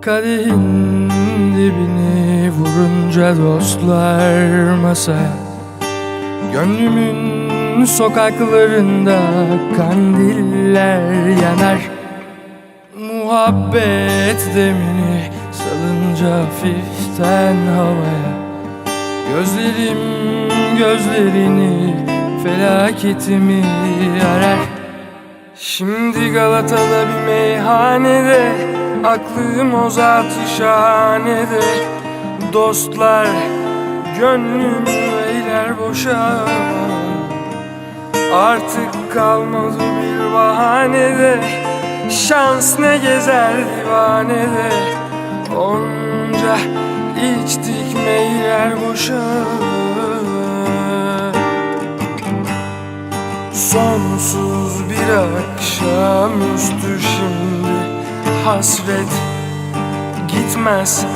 Kadehin dibini vurunca dostlar masaya Gönlümün sokaklarında kandiller yanar. Muhabbet demini salınca hafiften havaya. Gözlerim gözlerini felaketimi arar. Şimdi Galata'da bir meyhanede Aklım o zatı şahanede Dostlar gönlümü eyler boşa. Artık kalmadı bir bahanede Şans ne gezer divanede Onca içtik meyler boşa. Sonsuz bir akşamüstü şimdi hasret Gitmez.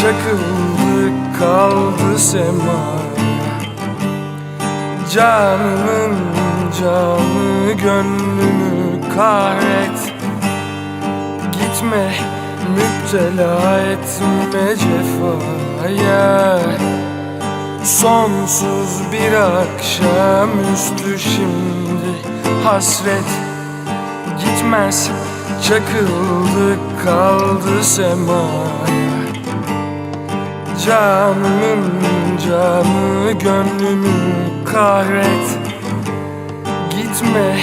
Çakıldı kaldı semaya Canımın canı gönlümü kahret. Gitme müptela etme cefaya. Sonsuz bir akşamüstü şimdi. Hasret Gitmez çakıldı kaldı semaya Canımın canı gönlümü kahret. Gitme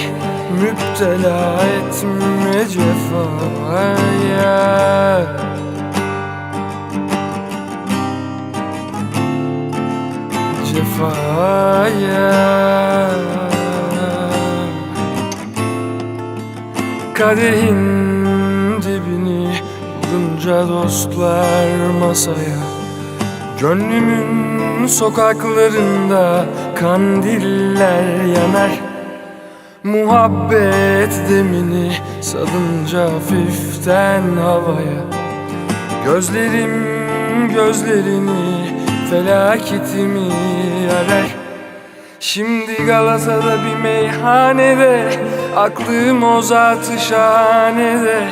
müptela etme cefaya. Cefaya Kadehin dibini bulunca dostlar masaya. Gönlümün sokaklarında kandiller yanar. Muhabbet demini salınca hafiften havaya. Gözlerim gözlerini felaketimi arar. Şimdi Galata'da bir meyhanede Aklım o zatı şahanede.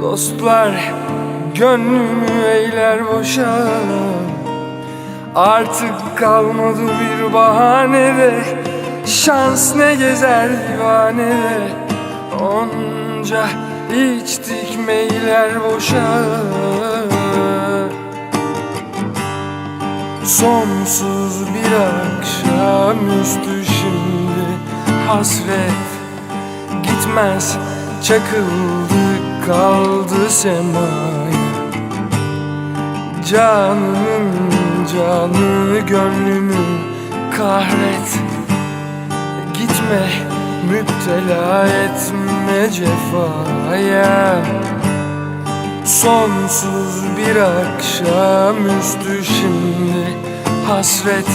Dostlar gönlümü eyler boşa. Artık kalmadı bir bahanede. Şans ne gezer divanede. Onca içtik meyler boşa. Sonsuz bir akşamüstü şimdi. Hasret Gitmez. Çakıldı kaldı semaya. Canımın canı gönlümün kahret. Gitme müptela etme cefaya. Sonsuz bir akşamüstü şimdi hasret.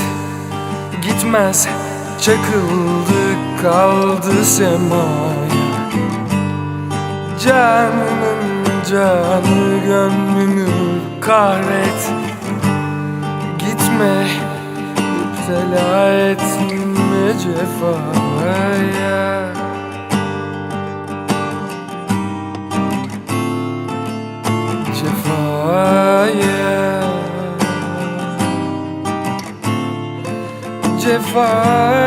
Gitmez çakıldı kaldı semaya. Canımın canı gönlümü kahret. Gitme müptela etme cefaya. Cefaya. Cefaya